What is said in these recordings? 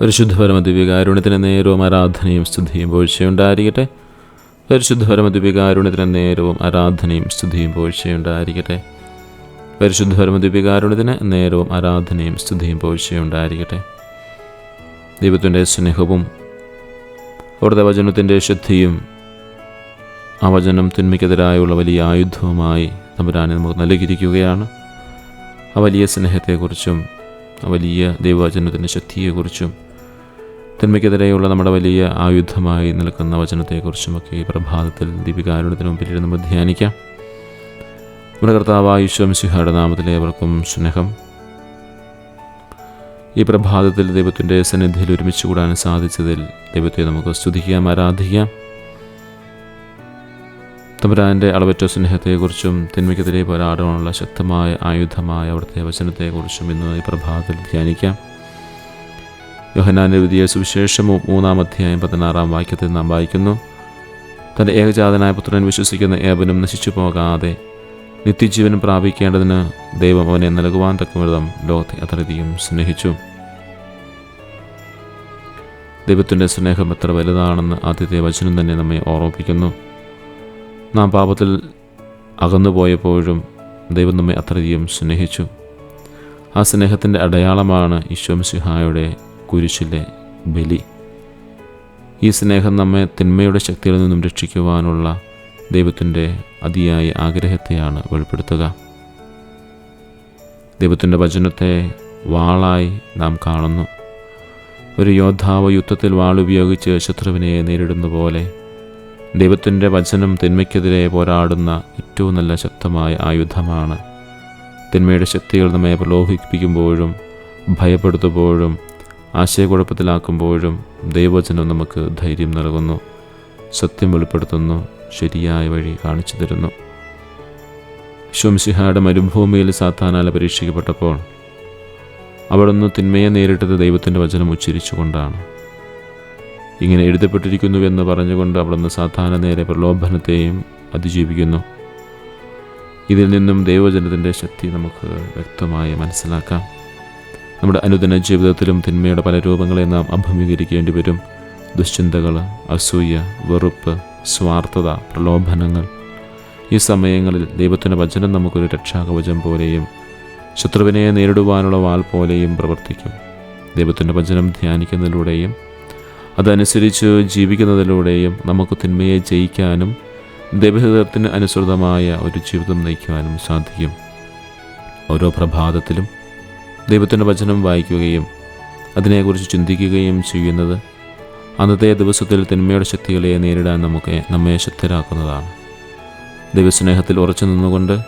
പരിശുദ്ധ പരമദിവ്യകാരുണ്യത്തിന് നേരവും ആരാധനയും സ്തുതിയും പോഴ്ചയുണ്ടായിരിക്കട്ടെ. പരിശുദ്ധ പരമദിവ്യകാരുണ്യത്തിന് നേരവും ആരാധനയും സ്തുതിയും പോഴ്ചയുണ്ടായിരിക്കട്ടെ. പരിശുദ്ധ പരമദിവ്യകാരുണ്യത്തിന് നേരവും ആരാധനയും സ്തുതിയും പോഴ്ചയുണ്ടായിരിക്കട്ടെ. ദൈവത്തിന്റെ സ്നേഹവും അവിടുത്തെ വചനത്തിന്റെ ശുദ്ധിയും ആ വചനം തിന്മയ്ക്കെതിരായുള്ള വലിയ ആയുധവുമായി തമ്പുരാനെ നമുക്ക് നൽകിയിരിക്കുകയാണ്. ആ വലിയ സ്നേഹത്തെക്കുറിച്ചും വലിയ ദൈവവചനത്തിന്റെ ശക്തിയെക്കുറിച്ചും തിന്മയ്ക്കെതിരെയുള്ള നമ്മുടെ വലിയ ആയുധമായി നിൽക്കുന്ന വചനത്തെക്കുറിച്ചുമൊക്കെ ഈ പ്രഭാതത്തിൽ ദീപികാരുണത്തിന് നമ്മൾ ധ്യാനിക്കാം. നമ്മുടെ കർത്താവായ ഈശ്വംസിഹയുടെ നാമത്തിലെ അവർക്കും സ്നേഹം. ഈ പ്രഭാതത്തിൽ ദൈവത്തിന്റെ സന്നിധിയിൽ ഒരുമിച്ച് കൂടാൻ സാധിച്ചതിൽ ദൈവത്തെ നമുക്ക് സ്തുതിക്കാം ആരാധിക്കാം. തമ്പുരാന്റെ അളവറ്റ സ്നേഹത്തെക്കുറിച്ചും തിന്മയ്ക്കെതിരെ പോരാടാനുള്ള ശക്തമായ ആയുധമായ അവിടുത്തെ വചനത്തെക്കുറിച്ചും ഇന്ന് ഈ പ്രഭാതത്തിൽ ധ്യാനിക്കാം. യോഹനാൻ എഴുതിയ സുവിശേഷം മൂന്നാം അധ്യായം പതിനാറാം വാക്യത്തിൽ നാം വായിക്കുന്നു. തന്റെ ഏകജാതനായ പുത്രൻ വിശ്വസിക്കുന്ന ഏവനും നശിച്ചു പോകാതെ നിത്യജീവൻ പ്രാപിക്കേണ്ടതിന് ദൈവം അവനെ നൽകുവാൻ തക്കവിധം ലോകത്തെ അത്രയധികം സ്നേഹിച്ചു. ദൈവത്തിന്റെ സ്നേഹം എത്ര വലുതാണെന്ന് ആദ്യത്തെ വചനം തന്നെ നമ്മെ ഓർമ്മിപ്പിക്കുന്നു. നാം പാപത്തിൽ അകന്നുപോയപ്പോഴും ദൈവം നമ്മെ അത്രയധികം സ്നേഹിച്ചു. ആ സ്നേഹത്തിന്റെ അടയാളമാണ് ഈശ്വംസിഹായുടെ കുരിശിലെ ബലി. ഈ സ്നേഹം നമ്മെ തിന്മയുടെ ശക്തിയിൽ നിന്നും രക്ഷിക്കുവാനുള്ള ദൈവത്തിന്റെ അതിയായ ആഗ്രഹത്തെയാണ് വെളിപ്പെടുത്തുക. ദൈവത്തിന്റെ വചനത്തെ വാളായി നാം കാണുന്നു. ഒരു യോദ്ധാവ് യുദ്ധത്തിൽ വാളുപയോഗിച്ച് ശത്രുവിനെ നേരിടുന്ന പോലെ ദൈവത്തിന്റെ വചനം തിന്മയ്ക്കെതിരെ പോരാടുന്ന ഏറ്റവും നല്ല ശക്തമായ ആയുധമാണ്. തിന്മയുടെ ശക്തികൾ നമ്മെ പ്രലോഭിപ്പിക്കുമ്പോഴും ഭയപ്പെടുത്തുമ്പോഴും ആശയക്കുഴപ്പത്തിലാക്കുമ്പോഴും ദൈവവചനം നമുക്ക് ധൈര്യം നൽകുന്നു. സത്യം വെളിപ്പെടുത്തുന്നു. ശരിയായ വഴി കാണിച്ചു തരുന്നു. ശംസിഹായുടെ മരുഭൂമിയിൽ സാത്താനാൽ പരീക്ഷിക്കപ്പെട്ടപ്പോൾ അവിടുന്ന് തിന്മയെ നേരിട്ടത് ദൈവത്തിന്റെ വചനം ഉച്ചരിച്ചുകൊണ്ടാണ്. ഇങ്ങനെ എഴുതപ്പെട്ടിരിക്കുന്നുവെന്ന് പറഞ്ഞുകൊണ്ട് അവിടുന്ന് സാധാരണ നേരെ പ്രലോഭനത്തെയും അതിജീവിക്കുന്നു. ഇതിൽ നിന്നും ദൈവജനത്തിന്റെ ശക്തി നമുക്ക് വ്യക്തമായി മനസ്സിലാക്കാം. നമ്മുടെ അനുദിന ജീവിതത്തിലും തിന്മയുടെ പല രൂപങ്ങളെ നാം അഭിമുഖീകരിക്കേണ്ടി വരും. ദുശ്ചിന്തകൾ അസൂയ വെറുപ്പ് സ്വാർത്ഥത പ്രലോഭനങ്ങൾ. ഈ സമയങ്ങളിൽ ദൈവത്തിന്റെ വചനം നമുക്കൊരു രക്ഷാകവചം പോലെയും ശത്രുവിനെ നേരിടുവാനുള്ള വാൾ പോലെയും പ്രവർത്തിക്കും. ദൈവത്തിന്റെ വചനം ധ്യാനിക്കുന്നതിലൂടെയും അതനുസരിച്ച് ജീവിക്കുന്നതിലൂടെയും നമുക്ക് തിന്മയെ ജയിക്കാനും ദൈവഹിതത്തിന് അനുസൃതമായ ഒരു ജീവിതം നയിക്കുവാനും സാധിക്കും. ഓരോ പ്രഭാതത്തിലും ദൈവത്തിന്റെ വചനം വായിക്കുകയും അതിനെക്കുറിച്ച് ചിന്തിക്കുകയും ചെയ്യുന്നത് അന്നത്തെ ദിവസത്തിൽ തിന്മയുടെ ശക്തികളെ നേരിടാൻ നമുക്ക് നമ്മെ ശക്തരാക്കുന്നതാണ്. ദൈവസ്നേഹത്തിൽ ഉറച്ചു നിന്നുകൊണ്ട്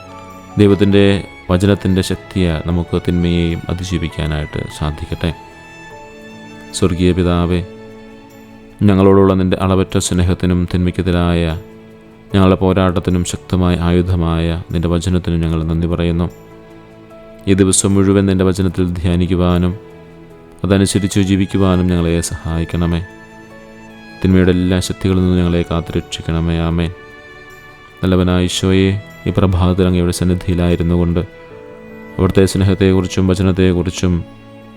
ദൈവത്തിന്റെ വചനത്തിന്റെ ശക്തിയെ നമുക്ക് തിന്മയെയും അതിജീവിക്കാനായിട്ട് സാധിക്കട്ടെ. സ്വർഗീയ പിതാവേ ഞങ്ങളോടുള്ള നിന്റെ അളവറ്റ സ്നേഹത്തിനും തിന്മയ്ക്കെതിരായ ഞങ്ങളുടെ പോരാട്ടത്തിനും ശക്തമായ ആയുധമായ നിന്റെ വചനത്തിനും ഞങ്ങൾ നന്ദി പറയുന്നു. ഈ ദിവസം മുഴുവൻ നിന്റെ വചനത്തിൽ ധ്യാനിക്കുവാനും അതനുസരിച്ച് ജീവിക്കുവാനും ഞങ്ങളെ സഹായിക്കണമേ. തിന്മയുടെ എല്ലാ ശക്തികളിൽ നിന്നും ഞങ്ങളെ കാത്തുരക്ഷിക്കണമേ. ആമേ നല്ലവനായ ഈശോയെ ഈ പ്രഭാതത്തിൽ അങ്ങയുടെ സന്നിധിയിലായിരുന്നു കൊണ്ട് അവിടുത്തെ സ്നേഹത്തെക്കുറിച്ചും വചനത്തെക്കുറിച്ചും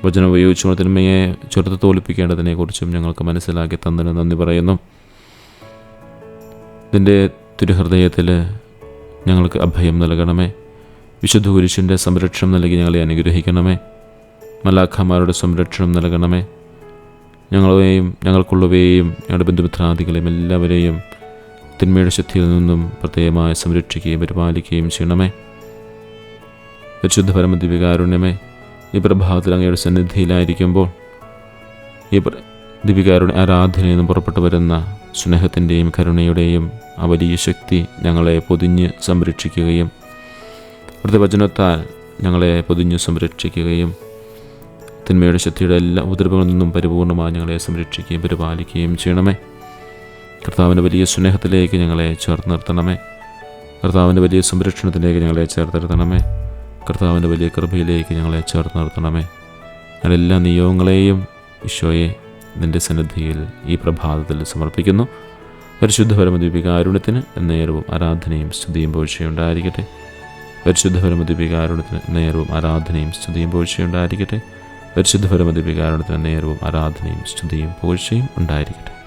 വചനം ഉപയോഗിച്ചുള്ള തിന്മയെ ചെറുത്ത് തോൽപ്പിക്കേണ്ടതിനെക്കുറിച്ചും ഞങ്ങൾക്ക് മനസ്സിലാക്കി തന്നതിന് നന്ദി പറയുന്നു. നിന്റെ തിരുഹൃദയത്തിൽ ഞങ്ങൾക്ക് അഭയം നൽകണമേ. വിശുദ്ധ കുരിശിന്റെ സംരക്ഷണം നൽകി ഞങ്ങളെ അനുഗ്രഹിക്കണമേ. മലാഖമാരുടെ സംരക്ഷണം നൽകണമേ. ഞങ്ങളെയും ഞങ്ങൾക്കുള്ളവയെയും ഞങ്ങളുടെ ബന്ധുമിത്രാദികളെയും എല്ലാവരെയും തിന്മയുടെ ശക്തിയിൽ നിന്നും പ്രത്യേകമായി സംരക്ഷിക്കുകയും പരിപാലിക്കുകയും ചെയ്യണമേ. പരിശുദ്ധ പരമദിവികാരുണ്യമേ ഈ പ്രഭാതത്തിൽ അങ്ങയുടെ സന്നിധിയിലായിരിക്കുമ്പോൾ ഈ ദിവികാരുടെ ആരാധനയിൽ നിന്നും പുറപ്പെട്ടു വരുന്ന സ്നേഹത്തിന്റെയും കരുണയുടെയും ആ ശക്തി ഞങ്ങളെ പൊതിഞ്ഞ് സംരക്ഷിക്കുകയും പ്രതിവചനത്താൽ ഞങ്ങളെ പൊതിഞ്ഞ് സംരക്ഷിക്കുകയും തിന്മയുടെ ശക്തിയുടെ എല്ലാ ഉപദ്രവങ്ങളിൽ നിന്നും പരിപൂർണമായി ഞങ്ങളെ സംരക്ഷിക്കുകയും പരിപാലിക്കുകയും ചെയ്യണമേ. കർത്താവിന്റെ വലിയ സ്നേഹത്തിലേക്ക് ഞങ്ങളെ ചേർത്ത് നിർത്തണമേ കർത്താവിന്റെ വലിയ സംരക്ഷണത്തിലേക്ക് ഞങ്ങളെ ചേർത്ത് നിർത്തണമേ കർത്താവിന്റെ വലിയ കൃപയിലേക്ക് ഞങ്ങളെ ചേർത്ത് നിർത്തണമേ ഞങ്ങളെല്ലാ നിയോഗങ്ങളെയും ഈശോയെ നിന്റെ സന്നിധിയിൽ ഈ പ്രഭാതത്തിൽ സമർപ്പിക്കുന്നു. പരിശുദ്ധ ആരുണ്യത്തിന് നേരവും ആരാധനയും സ്തുതിയും പോഴ്ചയുണ്ടായിരിക്കട്ടെ പരിശുദ്ധ പരമദ്വീപികാരുണ്യത്തിന് നേരവും ആരാധനയും സ്തുതിയും പോഴ്ചയുണ്ടായിരിക്കട്ടെ പരിശുദ്ധ പരമദിവികാരണത്തിന് നേരവും ആരാധനയും സ്തുതിയും പോഴ്ചയും ഉണ്ടായിരിക്കട്ടെ.